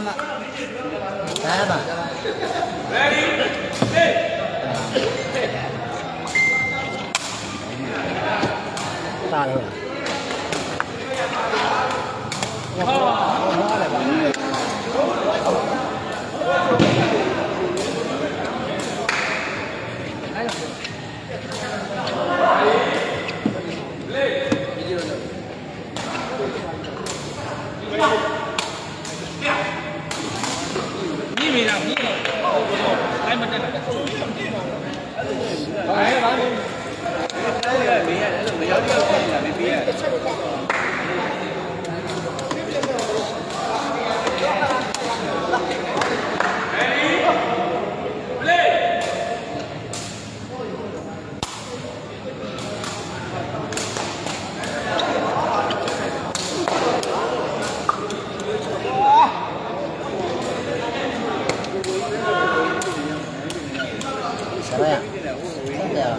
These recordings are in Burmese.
vâng ạ Đấy bà Ta được Thank you. နေတာဘူး။အဲ့မတက်တာ။ဟာဟဲ့ဗျာ။အဲ့ဒါလည်းမင်းကလည်းမရောက်ရောက်ဖြစ်နေတာမင်းပြရ။ 哎呀，的。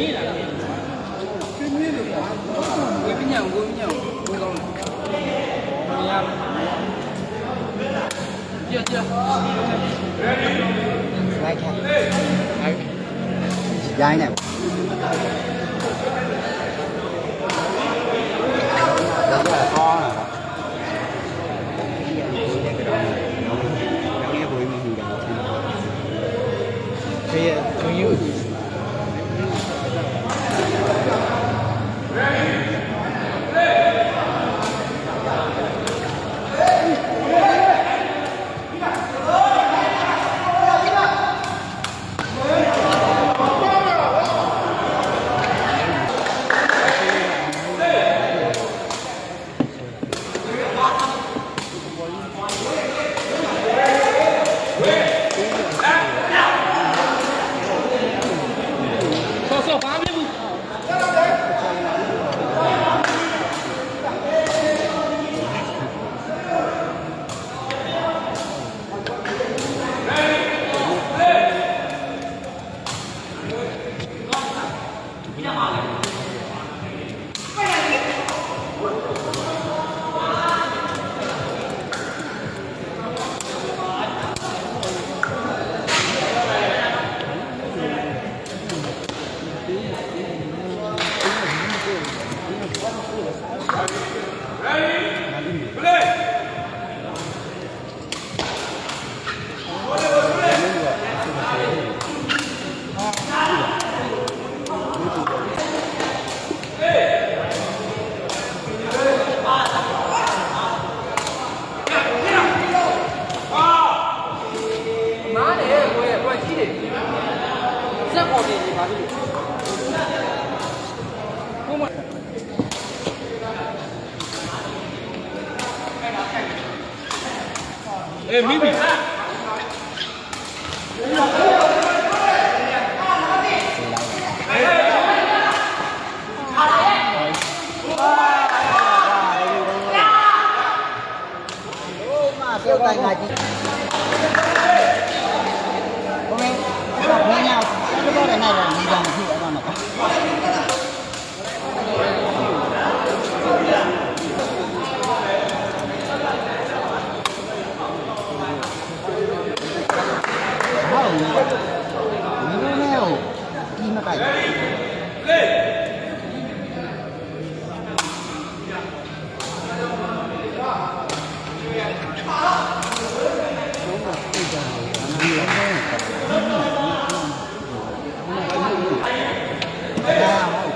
Gue pinjam, gue pinjam, gue tau. Pinjam. Dia, dia. Like him. Like. Dài này. Đúng rồi.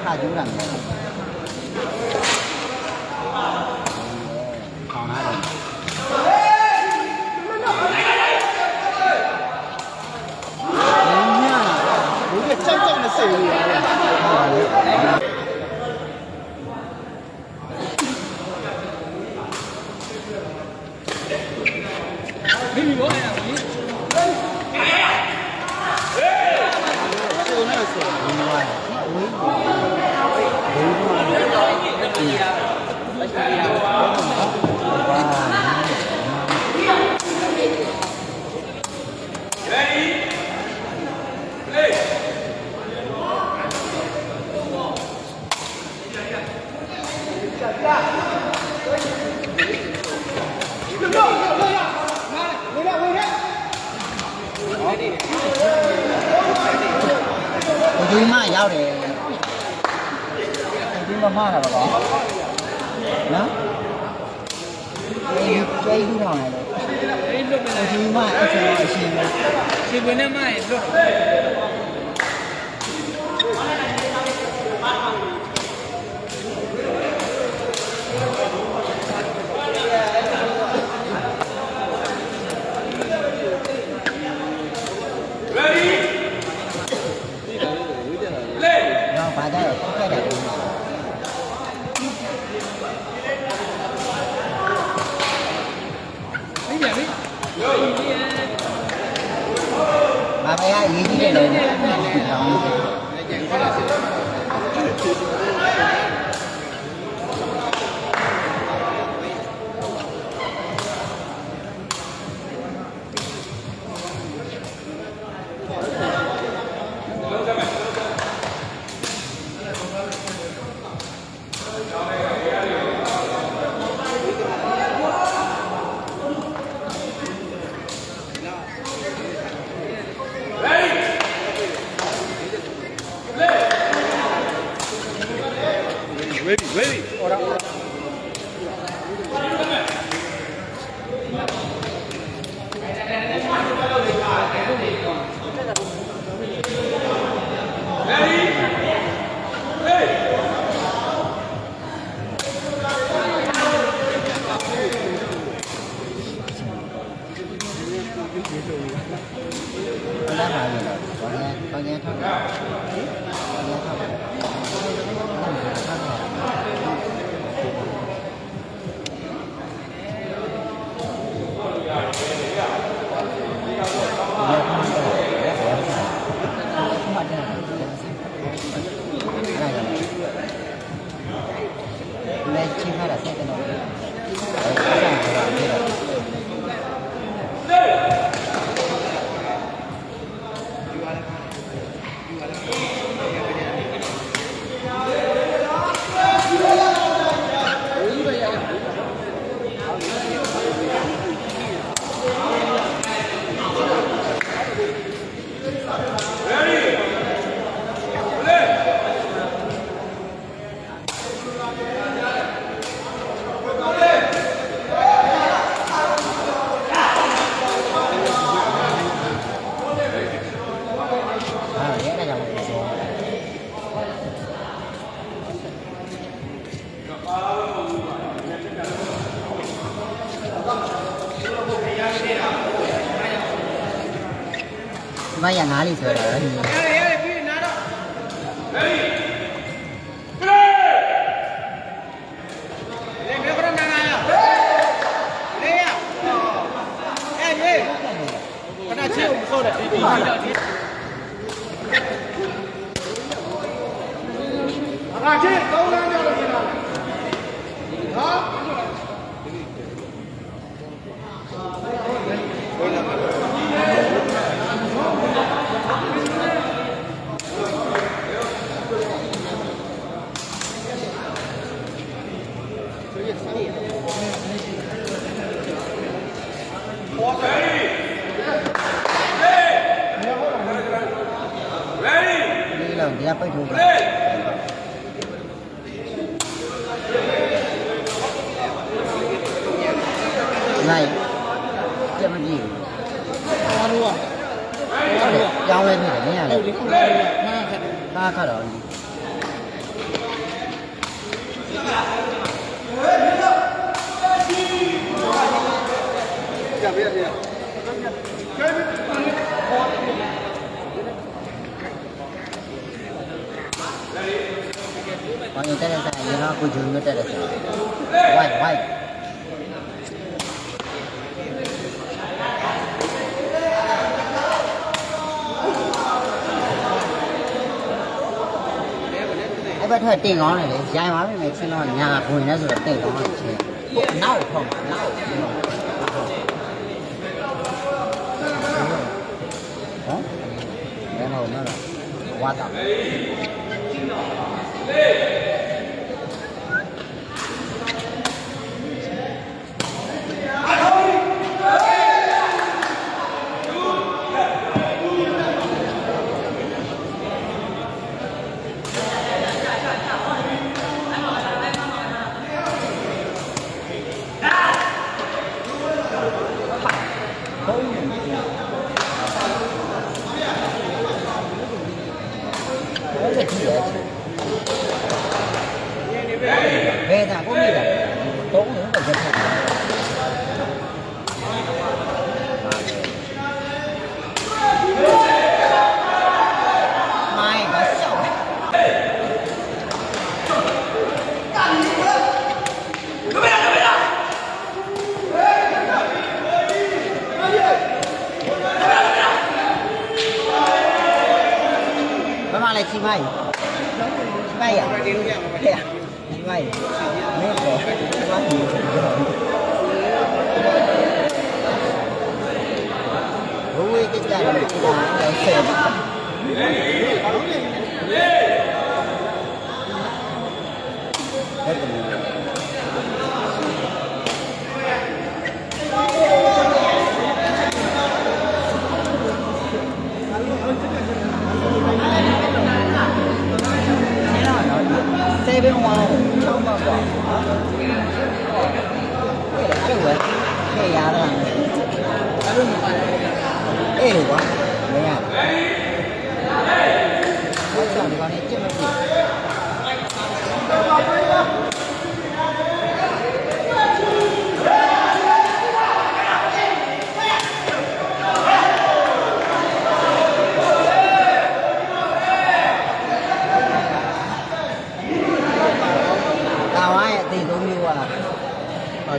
下酒人。Amen. 你把眼哪里去了？你。 ကြောင်းလဲနေတယ်နင်းရလေဟုတ်ဒီခုလာမှာခက်တယ်ကားခါတော့ပြပြပြဘာလို့တက်တဲ့ဆိုင်ရတော့ကိုဂျုံရွတ်တက်တဲ့ဆိုင်ဝိုက်ဝိုက် က်ထက်တင်ကောင်းတယ်လေရိုင်ပါပြီမယ်ချင်းတော့ညာဝင်နေဆိုတော့တင်ကောင်းတယ်ချင်းနောက်ထောက်နောက်ဟမ်ဘယ်တော့နော်ဝါတာဟု 呀，对呀，另外那个那个，我为这家人打的是。7 1ကျောင်းမှာပေါ့အဲ့ဝဲခေရတာအဲ့လိုမပါဘူးအေးကွာမရဘူးဟုတ်ကဲ့ဒီကောင်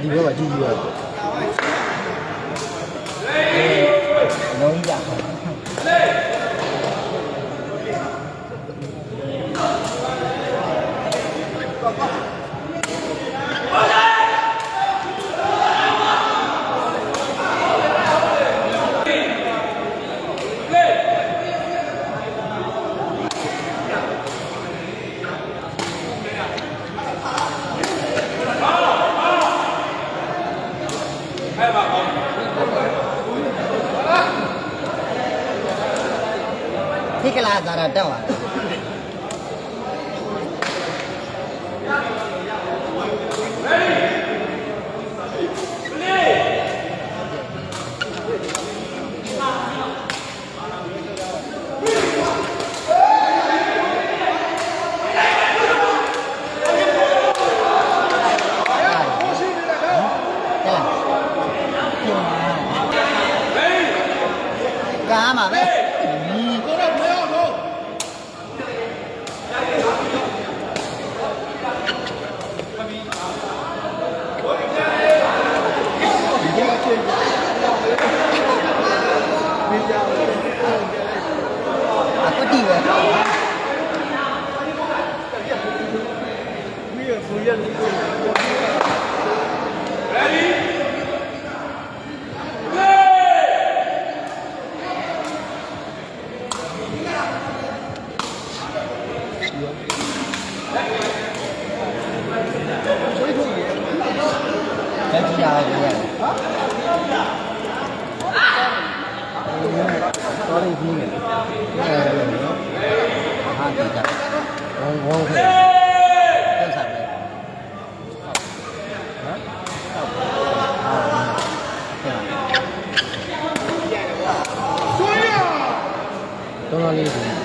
一百万就一了 no lo.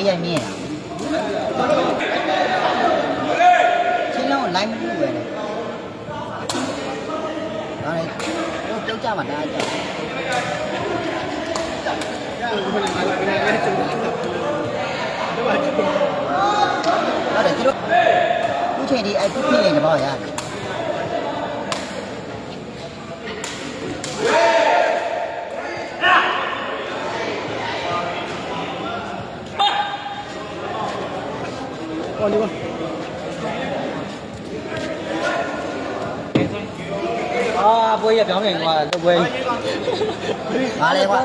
နောက်မကြောက်ကြွေးရမြင့်ချင်းလုံးလိုက်မလို့ပဲလေဒါလေတော့ကြောက်ကြမှာဒါကြောက်ဟုတ်တယ်သူတို့ခုချိန်ဒီအဲ့ခုဖြစ်နေတော့ရတယ် ဒီပါအာပွဲရပြောင်းပြန်သွားတော့ပွဲငါလေကွာ